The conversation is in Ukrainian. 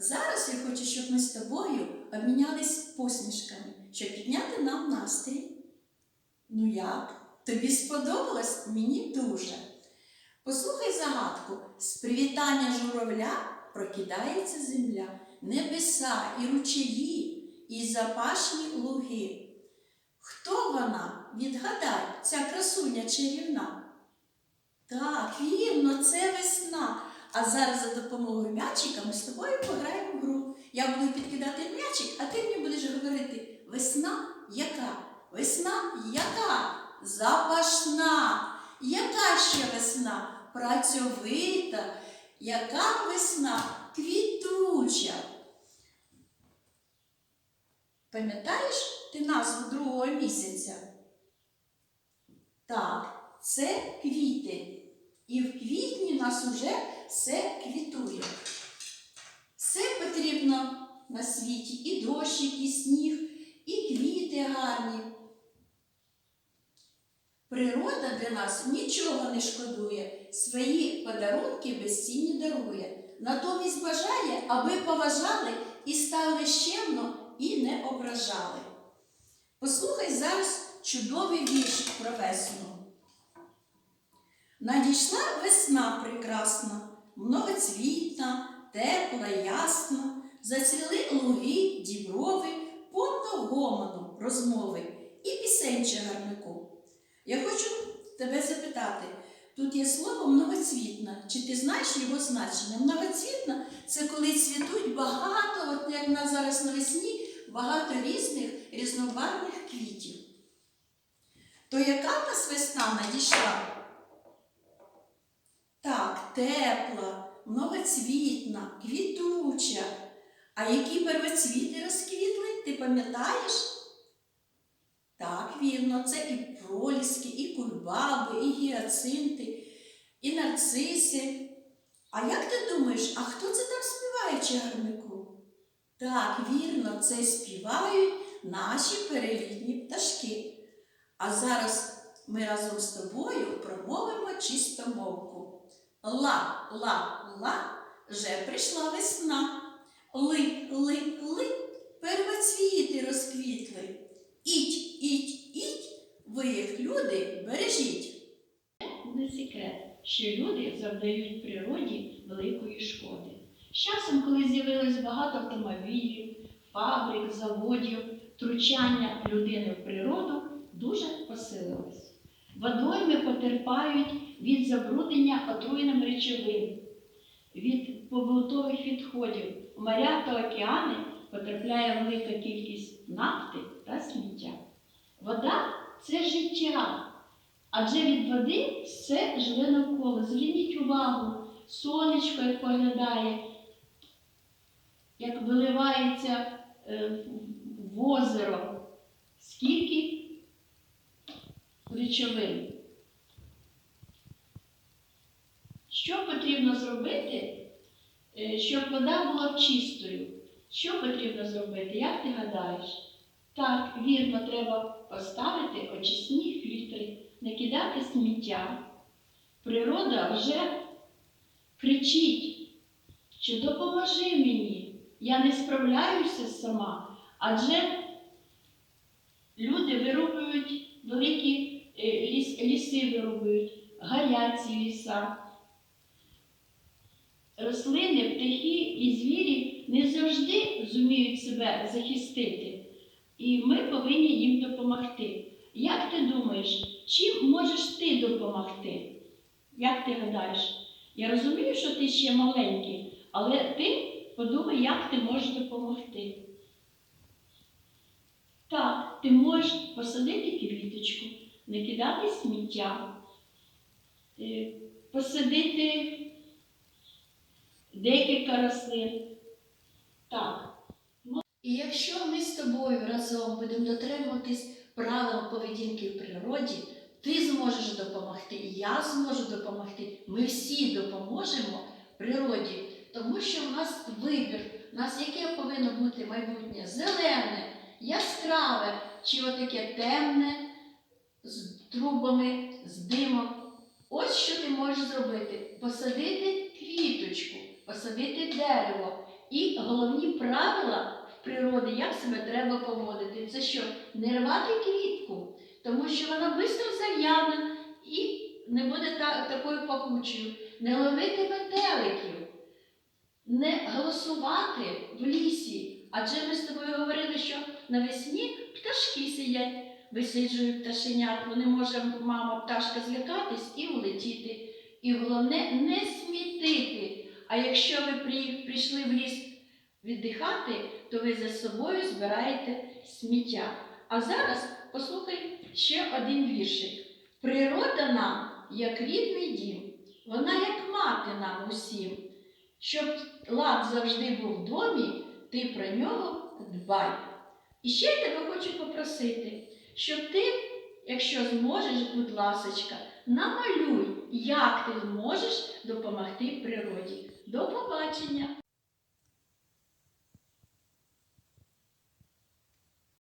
Зараз я хочу, щоб ми з тобою обмінялись посмішками, щоб підняти нам настрій. Ну як? Тобі сподобалось? Мені дуже. Послухай загадку. З привітання журавля прокидається земля, небеса і ручаї, і запашні луги. Хто вона? Відгадай, ця красуня чарівна. Так, вірно, це весна. А зараз за допомогою м'ячика ми з тобою пограємо в гру. Я буду підкидати м'ячик, а ти мені будеш говорити весна яка? Весна яка? Запашна. Яка ще весна? Працьовита. Яка весна? Квітуча. Пам'ятаєш ти назву другого місяця? Так, це квітень. Нас уже все квітує. Все потрібно на світі, і дощик, і сніг, і квіти гарні. Природа для нас нічого не шкодує, свої подарунки безцінні дарує. Натомість бажає, аби поважали і ставили щемно і не ображали. Послухай зараз чудовий вірш про весну. Надійшла весна прекрасна, многоцвітна, тепла, ясна, зацвіли луги, діброви, повно гомону, розмови і пісень чагарнику. Я хочу тебе запитати, тут є слово многоцвітна. Чи ти знаєш його значення? Многоцвітна це коли цвітуть багато, от як на зараз навесні, багато різних різнобарвних квітів. То яка нас весна надійшла? Тепла, многоцвітна, квітуча. А які первоцвіти розквітли, ти пам'ятаєш? Так, вірно, це і проліски, і кульбаби, і гіацинти, і нарциси. А як ти думаєш, а хто це там співає чагарнику? Так, вірно, це співають наші перелітні пташки. А зараз ми разом з тобою промовимо чистомовку. Ла, ла, ла, вже прийшла весна. Ли, ли, ли, первоцвіти розквітли. Іть, іть, іть, ви їх, люди, бережіть. Не секрет, що люди завдають природі великої шкоди. З часом, коли з'явилось багато автомобілів, фабрик, заводів, втручання людини в природу дуже посилилось. Водойми потерпають від забруднення отруєним речовин, від побутових відходів. У моря та океани потрапляє велика кількість нафти та сміття. Вода це життя. Адже від води все живе навколо. Зверніть увагу, сонечко, як поглядає, як виливається е, в озеро, скільки речовин. Що потрібно зробити, е, щоб вода була чистою? Що потрібно зробити? Як ти гадаєш? Так, вірно, треба поставити очисні фільтри не кидати сміття. Природа вже кричить, що допоможи мені, я не справляюся сама. Адже люди вирубують великі ліс, ліси, вирубують, горять ліса. Рослини, птахи і звірі не завжди зуміють себе захистити, і ми повинні їм допомогти. Як ти думаєш, чим можеш ти допомогти? Як ти гадаєш? Я розумію, що ти ще маленький, але ти подумай, як ти можеш допомогти. Так, ти можеш посадити квіточку, не кидати сміття, е, посадити декілька рослин. Так. І якщо ми з тобою разом будемо дотримуватись правил поведінки в природі, ти зможеш допомогти, я зможу допомогти. Ми всі допоможемо природі, тому що в нас вибір, у нас яке повинно бути майбутнє? Зелене, яскраве, чи отаке темне, з трубами, з димом. Ось що ти можеш зробити: посадити квіточку, посадити дерево і головні правила в природі, як себе треба поводити. Це що? Не рвати квітку, тому що вона швидко зав'яне і не буде та, такою пахучою. Не ловити метеликів, не голосувати в лісі. Адже ми з тобою говорили, що навесні пташки сидять, висиджують пташенят. Вони може мама пташка злякатись і улетіти. І головне не смітити. А якщо ви при- прийшли в ліс віддихати, то ви за собою збираєте сміття. А зараз послухай ще один віршик. Природа нам, як рідний дім, вона як мати нам усім. Щоб лад завжди був в домі, ти про нього дбай. І ще я тебе хочу попросити, щоб ти, якщо зможеш, будь ласочка, намалюй, як ти зможеш допомогти природі. До побачення!